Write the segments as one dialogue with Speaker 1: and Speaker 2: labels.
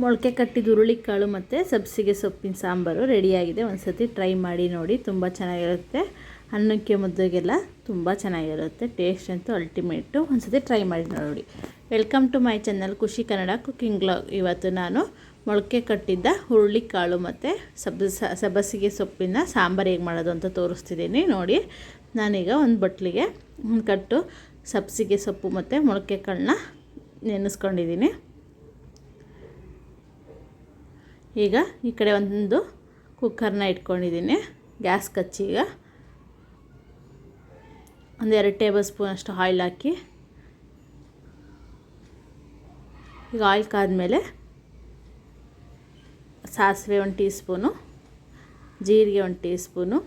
Speaker 1: ಮೊಳಕೆ ಕಟ್ಟಿದ ಹುರುಳಿಕಾಳು ಮತ್ತು ಸಬ್ಸಿಗೆ ಸೊಪ್ಪಿನ ಸಾಂಬಾರು ರೆಡಿಯಾಗಿದೆ. ಒಂದು ಸತಿ ಟ್ರೈ ಮಾಡಿ ನೋಡಿ, ತುಂಬ ಚೆನ್ನಾಗಿರುತ್ತೆ. ಅನ್ನಕ್ಕೆ ಮುದ್ದೆಗೆಲ್ಲ ತುಂಬ ಚೆನ್ನಾಗಿರುತ್ತೆ. ಟೇಸ್ಟ್ ಅಂತೂ ಅಲ್ಟಿಮೇಟು ಒಂದು ಸತಿ ಟ್ರೈ ಮಾಡಿ ನೋಡಿ. ವೆಲ್ಕಮ್ ಟು ಮೈ ಚಾನಲ್ ಖುಷಿ ಕನ್ನಡ ಕುಕ್ಕಿಂಗ್ ಬ್ಲಾಗ್ ಇವತ್ತು ನಾನು ಮೊಳಕೆ ಕಟ್ಟಿದ್ದ ಹುರುಳಿಕಾಳು ಮತ್ತು ಸಬ್ ಸಬ್ಬಸಿಗೆ ಸೊಪ್ಪಿನ ಸಾಂಬಾರು ಹೇಗೆ ಮಾಡೋದು ಅಂತ ತೋರಿಸ್ತಿದ್ದೀನಿ. ನೋಡಿ, ನಾನೀಗ ಒಂದು ಬಟ್ಲಿಗೆ ಒಂದು ಕಟ್ಟು ಸಬ್ಸಿಗೆ ಸೊಪ್ಪು ಮತ್ತು ಮೊಳಕೆ ಕಾಳನ್ನ ನೆನೆಸ್ಕೊಂಡಿದ್ದೀನಿ. ಈಗ ಈ ಕಡೆ ಒಂದು ಕುಕ್ಕರ್ನ ಇಟ್ಕೊಂಡಿದ್ದೀನಿ. ಗ್ಯಾಸ್ ಕಚ್ಚಿ ಈಗ. ಒಂದು ಎರಡು ಟೇಬಲ್ ಸ್ಪೂನ್ ಅಷ್ಟು ಆಯಿಲ್ ಹಾಕಿ. ಈಗ ಆಯಿಲ್ ಕಾದ್ಮೇಲೆ ಸಾಸಿವೆ ಒಂದು ಟೀ ಸ್ಪೂನು, ಜೀರಿಗೆ ಒಂದು ಟೀ ಸ್ಪೂನು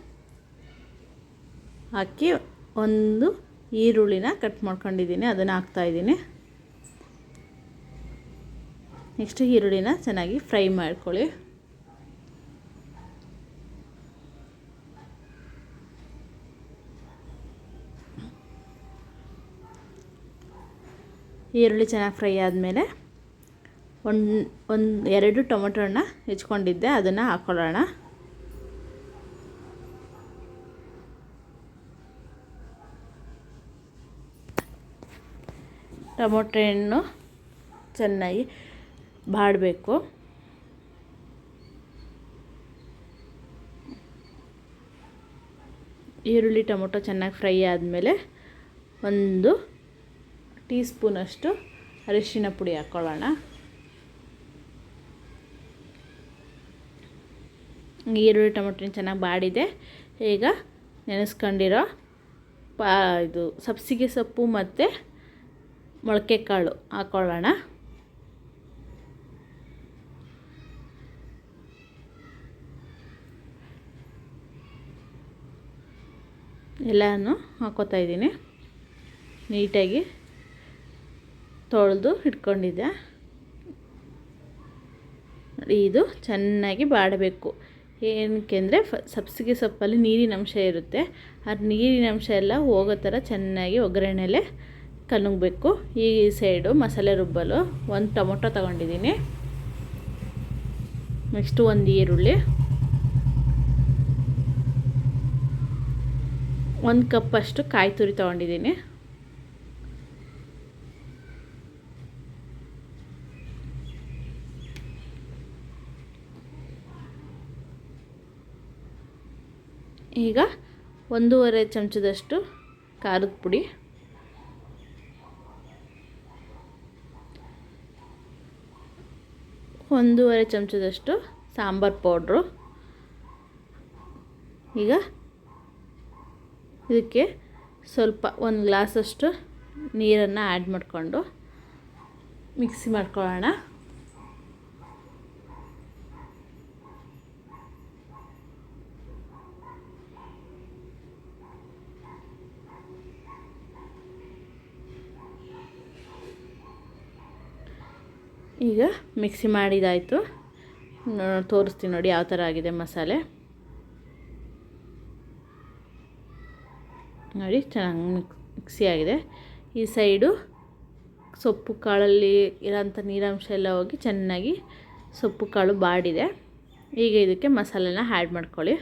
Speaker 1: ಹಾಕಿ ಒಂದು ಈರುಳ್ಳಿನ ಕಟ್ ಮಾಡ್ಕೊಂಡಿದ್ದೀನಿ, ಅದನ್ನು ಹಾಕ್ತಾಯಿದ್ದೀನಿ ನೆಕ್ಸ್ಟ್ ಈರುಳ್ಳಿನ ಚೆನ್ನಾಗಿ ಫ್ರೈ ಮಾಡ್ಕೊಳ್ಳಿ. ಈರುಳ್ಳಿ ಚೆನ್ನಾಗಿ ಫ್ರೈ ಆದಮೇಲೆ ಒಂದು ಒಂದು ಎರಡು ಟೊಮೆಟೊ ಹಣ್ಣ ಹೆಚ್ಕೊಂಡಿದ್ದೆ, ಅದನ್ನು ಹಾಕ್ಕೊಳ್ಳೋಣ ಟೊಮೊಟೊ ಹಣ್ಣು ಚೆನ್ನಾಗಿ ಬಾಡಬೇಕು. ಈರುಳ್ಳಿ, ಟೊಮೊಟೊ ಚೆನ್ನಾಗಿ ಫ್ರೈ ಆದಮೇಲೆ ಒಂದು ಟೀ ಸ್ಪೂನಷ್ಟು ಅರಿಶಿನ ಪುಡಿ ಹಾಕ್ಕೊಳ್ಳೋಣ ಈರುಳ್ಳಿ, ಟೊಮೊಟೊ ಚೆನ್ನಾಗಿ ಬಾಡಿದೆ. ಈಗ ನೆನೆಸ್ಕೊಂಡಿರೋ ಪಾ ಇದು ಸಬ್ಸಿಗೆ ಸೊಪ್ಪು ಮತ್ತು ಮೊಳಕೆ ಕಾಳು ಹಾಕ್ಕೊಳ್ಳೋಣ ಎಲ್ಲನೂ ಹಾಕೋತಾ ಇದ್ದೀನಿ. ನೀಟಾಗಿ ತೊಳೆದು ಇಟ್ಕೊಂಡಿದ್ದೆ ಇದು ಚೆನ್ನಾಗಿ ಬಾಡಬೇಕು. ಏನಕ್ಕೆ ಅಂದರೆ ಫ ಸಬ್ಸಿಗೆ ಸೊಪ್ಪಲ್ಲಿ ನೀರಿನ ಅಂಶ ಇರುತ್ತೆ. ಅದು ನೀರಿನ ಅಂಶ ಎಲ್ಲ ಹೋಗೋ ಥರ ಚೆನ್ನಾಗಿ ಒಗ್ಗರಣೆಲೆ ಕಲಗಬೇಕು ಈ ಸೈಡು ಮಸಾಲೆ ರುಬ್ಬಲು ಒಂದು ಟೊಮೊಟೊ ತಗೊಂಡಿದ್ದೀನಿ. ನೆಕ್ಸ್ಟು ಒಂದು ಈರುಳ್ಳಿ. ಒಂದು ಕಪ್ಪಷ್ಟು ಕಾಯಿ ತುರಿ ತೊಗೊಂಡಿದ್ದೀನಿ. ಈಗ ಒಂದೂವರೆ ಚಮಚದಷ್ಟು ಖಾರದ ಪುಡಿ. ಒಂದೂವರೆ ಚಮಚದಷ್ಟು ಸಾಂಬಾರು ಪೌಡ್ರು. ಈಗ ಇದಕ್ಕೆ ಸ್ವಲ್ಪ ಒಂದು ಗ್ಲಾಸಷ್ಟು ನೀರನ್ನು ಆ್ಯಡ್ ಮಾಡಿಕೊಂಡು ಮಿಕ್ಸಿ ಮಾಡ್ಕೊಳ್ಳೋಣ. ಈಗ ಮಿಕ್ಸಿ ಮಾಡಿದಾಯಿತು. ತೋರಿಸ್ತೀನಿ ನೋಡಿ ಯಾವ ಥರ ಆಗಿದೆ ಮಸಾಲೆ. ನೋಡಿ ಚೆನ್ನಾಗಿ ಮಿಕ್ಸಿ ಆಗಿದೆ ಈ ಸೈಡು ಸೊಪ್ಪು ಕಾಳಲ್ಲಿ ಇರೋಂಥ ನೀರಾಂಶ ಎಲ್ಲ ಹೋಗಿ ಚೆನ್ನಾಗಿ ಸೊಪ್ಪು ಕಾಳು ಬಾಡಿದೆ. ಈಗ ಇದಕ್ಕೆ ಮಸಾಲೆನ ಆ್ಯಡ್ ಮಾಡ್ಕೊಳ್ಳಿ.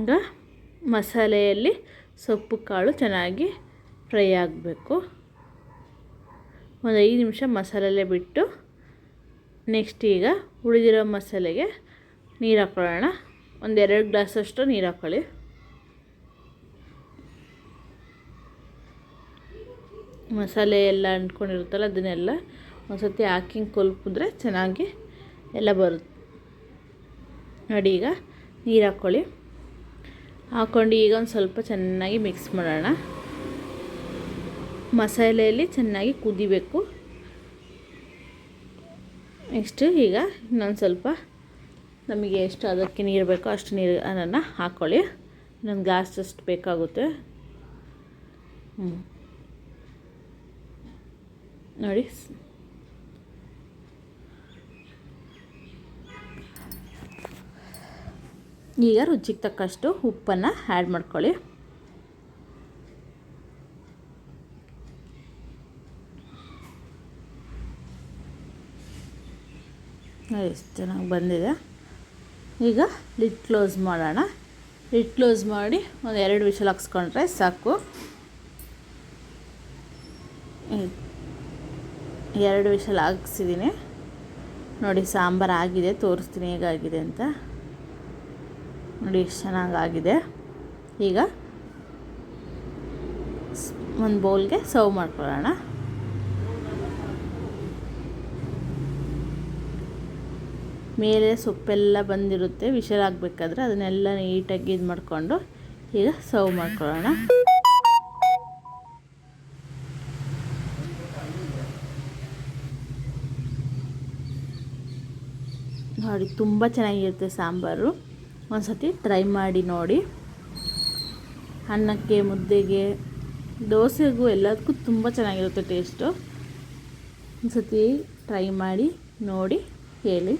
Speaker 1: ಈಗ ಮಸಾಲೆಯಲ್ಲಿ ಸೊಪ್ಪು ಕಾಳು ಚೆನ್ನಾಗಿ ಫ್ರೈ ಆಗಬೇಕು. ಒಂದು ಐದು ನಿಮಿಷ ಮಸಾಲೆಲ್ಲೇ ಬಿಟ್ಟು ನೆಕ್ಸ್ಟ್ ಈಗ ಉಳಿದಿರೋ ಮಸಾಲೆಗೆ ನೀರು ಹಾಕ್ಕೊಳ್ಳೋಣ ಒಂದೆರಡು ಗ್ಲಾಸಷ್ಟು ನೀರು ಹಾಕ್ಕೊಳ್ಳಿ ಮಸಾಲೆ ಎಲ್ಲ ಅಂಟ್ಕೊಂಡಿರುತ್ತಲ್ಲ ಅದನ್ನೆಲ್ಲ ಒಂದು ಸರ್ತಿ ಹಾಕಿ ಕೊಲ್ಪಿದ್ರೆ ಚೆನ್ನಾಗಿ ಎಲ್ಲ ಬರುತ್ತೆ. ನೋಡಿ ಈಗ ನೀರು ಹಾಕ್ಕೊಳ್ಳಿ ಹಾಕ್ಕೊಂಡು ಈಗ ಒಂದು ಸ್ವಲ್ಪ ಚೆನ್ನಾಗಿ ಮಿಕ್ಸ್ ಮಾಡೋಣ. ಮಸಾಲೆಯಲ್ಲಿ ಚೆನ್ನಾಗಿ ಕುದಿಬೇಕು. ನೆಕ್ಸ್ಟು ಈಗ ಇನ್ನೊಂದು ಸ್ವಲ್ಪ ನಮಗೆ ಎಷ್ಟು ಅದಕ್ಕೆ ನೀರು ಬೇಕೋ ಅಷ್ಟು ನೀರು ಅದನ್ನು ಹಾಕ್ಕೊಳ್ಳಿ ಇನ್ನೊಂದು ಗ್ಯಾಸ್ ಅಷ್ಟು ಬೇಕಾಗುತ್ತೆ. ನೋಡಿ. ಈಗ ರುಚಿಗೆ ತಕ್ಕಷ್ಟು ಉಪ್ಪನ್ನು ಆ್ಯಡ್ ಮಾಡ್ಕೊಳ್ಳಿ. ಎಷ್ಟು ಚೆನ್ನಾಗಿ ಬಂದಿದೆ. ಈಗ ಲಿಡ್ ಕ್ಲೋಸ್ ಮಾಡೋಣ. ಲಿಡ್ ಕ್ಲೋಸ್ ಮಾಡಿ ಒಂದು ಎರಡು ವಿಷಲ್ ಹಾಕ್ಸ್ಕೊಂಡ್ರೆ ಸಾಕು. ಎರಡು ವಿಷಲ್ ಹಾಕ್ಸಿದ್ದೀನಿ ನೋಡಿ ಸಾಂಬಾರು ಆಗಿದೆ, ತೋರಿಸ್ತೀನಿ ಹೇಗಾಗಿದೆ ಅಂತ. ನೋಡಿ ಎಷ್ಟು ಚೆನ್ನಾಗಾಗಿದೆ ಈಗ ಒಂದು ಬೌಲ್ಗೆ ಸರ್ವ್ ಮಾಡ್ಕೊಳ್ಳೋಣ. ಮೇಲೆ ಸೊಪ್ಪೆಲ್ಲ ಬಂದಿರುತ್ತೆ, ವಿಷಲ್ ಆಗಬೇಕಾದ್ರೆ ಅದನ್ನೆಲ್ಲ ನೀಟಾಗಿ ಇದು ಮಾಡಿಕೊಂಡು ಈಗ ಸರ್ವ್ ಮಾಡ್ಕೊಳ್ಳೋಣ. ನೋಡಿ, ತುಂಬ ಚೆನ್ನಾಗಿರುತ್ತೆ ಸಾಂಬಾರು. ಒಂದು ಸತಿ ಟ್ರೈ ಮಾಡಿ ನೋಡಿ. ಅನ್ನಕ್ಕೆ, ಮುದ್ದೆಗೆ, ದೋಸೆಗೂ ಎಲ್ಲದಕ್ಕೂ ತುಂಬ ಚೆನ್ನಾಗಿರುತ್ತೆ ಟೇಸ್ಟು. ಒಂದು ಸತಿ ಟ್ರೈ ಮಾಡಿ ನೋಡಿ, ಹೇಳಿ.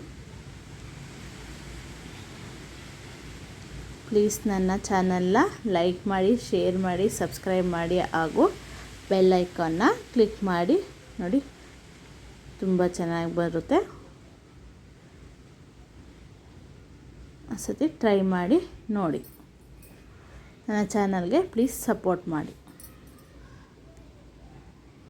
Speaker 1: ಪ್ಲೀಸ್ ನನ್ನ ಚಾನಲ್ನ ಲೈಕ್ ಮಾಡಿ, ಶೇರ್ ಮಾಡಿ, ಸಬ್ಸ್ಕ್ರೈಬ್ ಮಾಡಿ ಹಾಗೂ ಬೆಲ್ ಐಕಾನ್ನ ಕ್ಲಿಕ್ ಮಾಡಿ. ನೋಡಿ, ತುಂಬ ಚೆನ್ನಾಗಿ ಬರುತ್ತೆ. ಸತಿ ಟ್ರೈ ಮಾಡಿ ನೋಡಿ. ನನ್ನ ಚಾನಲ್ಗೆ ಪ್ಲೀಸ್ ಸಪೋರ್ಟ್ ಮಾಡಿ.